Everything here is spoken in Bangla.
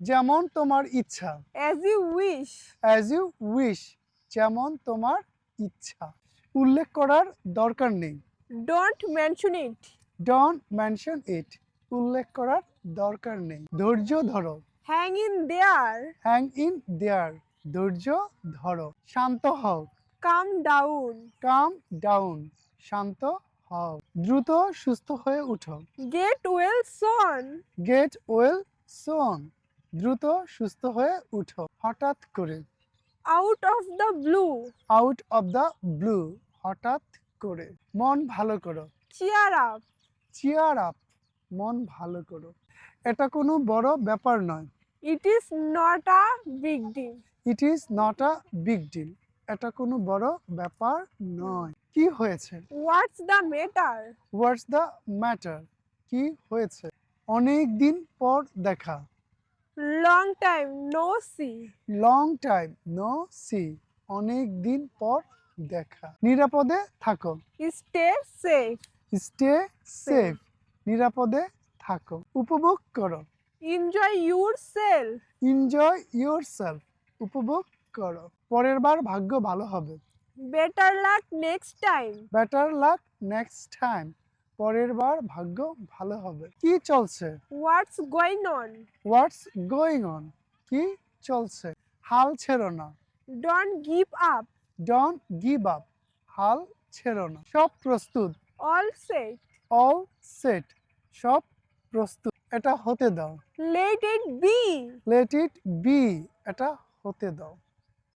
যেমন তোমার ইচ্ছা। As you wish, as you wish যেমন তোমার ইচ্ছা। উল্লেখ করার দরকার নেই। Don't mention it Don mention it উল্লেখ করার দরকার নেই। ধৈর্য ধরো। Hang in there hang in there ধৈর্য ধরো। শান্ত হও। কাম ডাউন কাম ডাউন শান্ত হও। দ্রুত সুস্থ হয়ে উঠো। Get well soon, get well soon দ্রুত সুস্থ হয়ে উঠো। হঠাৎ করে। Out of the blue out of the blue হঠাৎ করে। মন ভালো করো। Cheer আপ চিয়ার আপ মন ভালো করো। এটা কোনো বড় ব্যাপার নয়। It is not a big deal. It is not a big deal এটা কোনো বড় ব্যাপার নয়। কি হয়েছে? What's the matter what's the matter কি হয়েছে? অনেক দিন পর দেখা। Long time no see. Long time no see অনেক দিন পর দেখা। নিরাপদে থাকো। Stay safe. স্টে সেফ নিরাপদে থাকো। উপভোগ করো। Enjoy yourself. Enjoy yourself উপভোগ করো। পরের বার ভাগ্য ভালো হবে। Better luck next time. Better luck next time পরের বার ভাগ্য ভালো হবে। কি চলছে? What's going on what's going on কি চলছে? হাল ছেড়ো না। Don't give up don't give up হাল ছেড়ো না। সব প্রস্তুত? অল সেট অল সেট সব প্রস্তুত। এটা হতে দাও। Let it be let it be এটা হতে দাও।